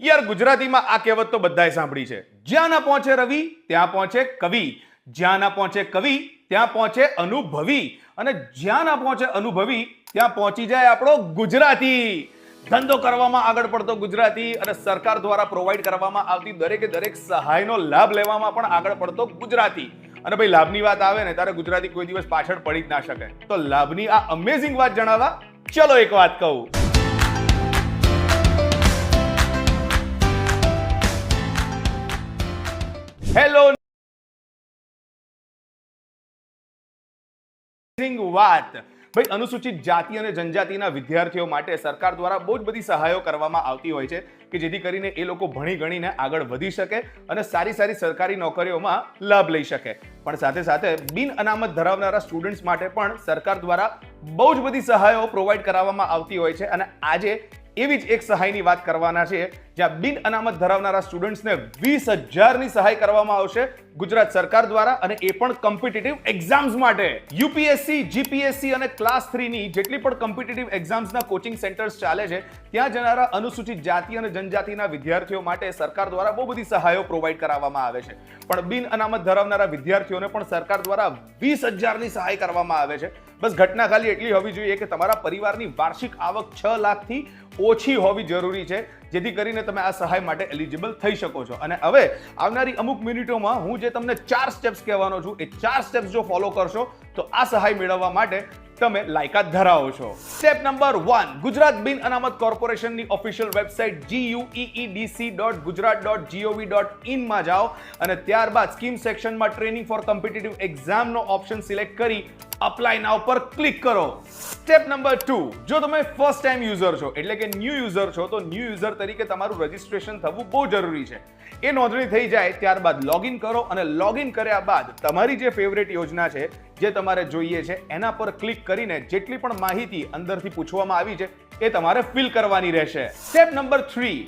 યાર, ગુજરાતીમાં આ કહેવત તો બધાએ સાંભળી છે. જ્યાં ના પહોંચે રવિ, ત્યાં પહોંચે કવિ. જ્યાં ના પહોંચે કવિ, ત્યાં પહોંચે અનુભવી. અને જ્યાં ના પહોંચે અનુભવી, ત્યાં પહોંચી જાય આપણો ગુજરાતી. ધંધો કરવામાં આગળ પડતો ગુજરાતી અને સરકાર દ્વારા પ્રોવાઈડ કરવામાં આવતી દરેકે દરેક સહાયનો લાભ લેવામાં પણ આગળ પડતો ગુજરાતી. અને ભાઈ, લાભની વાત આવે ને, ત્યારે ગુજરાતી કોઈ દિવસ પાછળ પડી જ ના શકે. તો લાભની આ અમેઝિંગ વાત જણાવવા, ચલો એક વાત કહું. વાત. ભાઈ, અનુસૂચિત જાતિ અને જનજાતિના વિદ્યાર્થીઓ માટે સરકાર દ્વારા બહુ જ બધી સહાયો કરવામાં આવતી હોય છે કે જેથી કરીને એ લોકો ભણી ગણીને આગળ વધી શકે અને સારી સારી સરકારી નોકરીઓમાં લાભ લઈ શકે. પણ સાથે સાથે બિન અનામત ધરાવનારા સ્ટુડન્ટ્સ માટે પણ સરકાર દ્વારા બહુ જ બધી સહાયો પ્રોવાઈડ કરાવવામાં આવતી હોય છે અને આજે એવી જ એક સહાયની વાત કરવાના છે, જ્યાં બિન અનામત ધરાવનારા સ્ટુડન્ટ્સને વીસ હજારની સહાય કરવામાં આવશે ગુજરાત સરકાર દ્વારા અને એ પણ કોમ્પિટિટિવ એક્ઝામ્સ માટે. યુપીએસસી, જીપીએસસી અને ક્લાસ થ્રીની જેટલી પણ કોમ્પિટિટિવ એક્ઝામ્સના કોચિંગ સેન્ટર્સ ચાલે છે, ત્યાં જનારા અનુસૂચિત જાતિ અને જનજાતિના વિદ્યાર્થીઓ માટે સરકાર દ્વારા બહુ બધી સહાયો પ્રોવાઈડ કરાવવામાં આવે છે. પણ બિન અનામત ધરાવનારા વિદ્યાર્થીઓને પણ સરકાર દ્વારા વીસ હજારની સહાય કરવામાં આવે છે. બસ ઘટના ખાલી એટલી હોવી જોઈએ કે તમારા પરિવારની વાર્ષિક આવક છ લાખથી ઓછી હોવી જરૂરી છે, જેથી કરીને તમે આ સહાય માટે એલિજિબલ થઈ શકો છો. અને હવે આવનારી અમુક મિનિટોમાં હું જે તમને ચાર સ્ટેપ્સ કહેવાનો છું, એ ચાર સ્ટેપ્સ જો ફોલો કરશો, તો આ સહાય મેળવવા માટે તમે લાયકાત ધરાવો છો. સ્ટેપ નંબર વન ગુજરાત બિન અનામત કોર્પોરેશનની official website GUEDC dot Gujarat dot GOV dot ઇનમાં જાઓ. અને ત્યારબાદ સ્કીમ સેક્શનમાં ટ્રેનિંગ ફોર કોમ્પિટિટિવ એક્ઝામનો ઓપ્શન સિલેક્ટ કરી અપ્લાય નાવ ઉપર ક્લિક કરો. સ્ટેપ નંબર ટુ જો તમે ફર્સ્ટ ટાઈમ યુઝર છો, એટલે કે ન્યૂ યુઝર છો, તો ન્યૂ યુઝર તરીકે તમારું રજિસ્ટ્રેશન થવું બહુ જરૂરી છે. એ નોંધણી થઈ જાય ત્યારબાદ લોગિન કરો અને લોગિન કર્યા બાદ તમારી જે ફેવરેટ યોજના છે, જે તમારે જોઈએ છે, એના પર ક્લિક કરીને જેટલી પણ માહિતી અંદરથી પૂછવામાં આવી છે, એ તમારે ફિલ કરવાની રહેશે. સ્ટેપ નંબર થ્રી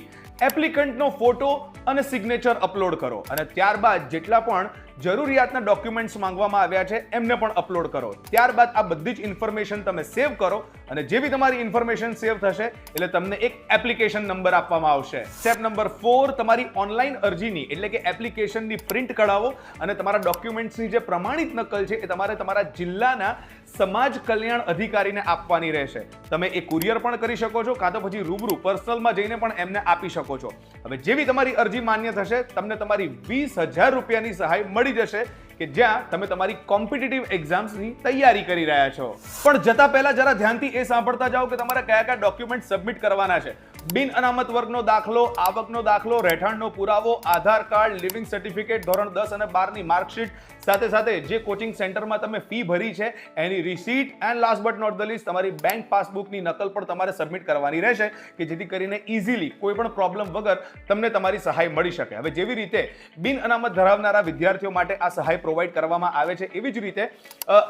એપ્લિકન્ટનો ફોટો અને સિગ્નેચર અપલોડ કરો. અને ત્યારબાદ જેટલા પણ જરૂરિયાતના ડોક્યુમેન્ટ્સ માંગવામાં આવ્યા છે, એમને પણ અપલોડ કરો. ત્યારબાદ આ બધી જ ઇન્ફોર્મેશન તમે સેવ કરો અને જેવી તમારી ઇન્ફોર્મેશન સેવ થશે, એટલે તમને એક એપ્લિકેશન નંબર આપવામાં આવશે. સ્ટેપ નંબર ફોર તમારી ઓનલાઈન અરજીની, એટલે કે એપ્લિકેશનની પ્રિન્ટ કઢાવો અને તમારા ડોક્યુમેન્ટ્સની જે પ્રમાણિત નકલ છે, એ તમારે તમારા જિલ્લાના સમાજ કલ્યાણ અધિકારીને આપવાની રહેશે. તમે એ કુરિયર પણ કરી શકો છો, કાં તો પછી રૂબરૂ પર્સનલમાં જઈને પણ એમને આપી શકો છો. હવે જેવી તમારી અરજી માન્ય થશે, તમને તમારી વીસ હજાર રૂપિયાની સહાય મળી જશે કે જ્યાં તમે તમારી કોમ્પિટિટિવ એક્ઝામ્સની તૈયારી કરી રહ્યા છો. પણ જતા પહેલા જરા ધ્યાનથી એ સાંભળતા જાઓ કે તમારે કયા કયા ડોક્યુમેન્ટ સબમિટ કરવાના છે. બિન અનામત વર્ગનો દાખલો, આવકનો દાખલો, રહેઠાણનો પુરાવો, આધાર કાર્ડ, લિવિંગ સર્ટિફિકેટ ધોરણ દસ અને બારની માર્કશીટ. સાથે સાથે જે કોચિંગ સેન્ટરમાં તમે ફી ભરી છે, એની receipt and last but not the least તમારી બેંક પાસબુકની નકલ પણ તમારે સબમિટ કરવાની રહેશે, કે જેથી કરીને ઇઝીલી કોઈ પણ પ્રોબ્લેમ વગર તમને તમારી સહાય મળી શકે. હવે જેવી રીતે બિન અનામત ધરાવનારા વિદ્યાર્થીઓ માટે આ સહાય પ્રોવાઈડ કરવામાં આવે છે, એવી જ રીતે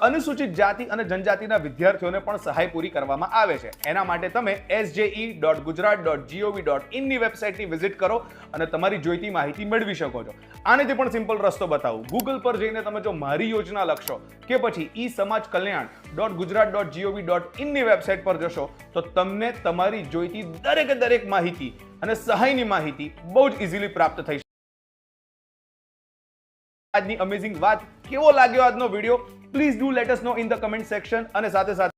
અનુસૂચિત જાતિ અને જનજાતિના વિદ્યાર્થીઓને પણ સહાય પૂરી કરવામાં આવે છે. એના માટે તમે એસજેઈ ડોટ ગુજરાત ઇનની વેબસાઇટની વિઝિટ કરો અને તમારી જોઈતી માહિતી મેળવી શકો છો. આનેથી પણ સિમ્પલ રસ્તો બતાવું ગૂગલ પર જઈને તમે જો મારી યોજના લખશો કે પછી E Samaj Kalyan dot Gujarat dot GOV dot ઇનની website પર જશો, તો તમને તમારી જોઈતી દરેકે દરેક માહિતી અને સહાયની માહિતી બહુ જ ઇઝીલી પ્રાપ્ત થઈ આજની અમેઝિંગ વાત કેવો લાગ્યો આજનો video please do let us know in the comment section અને સાથે સાથે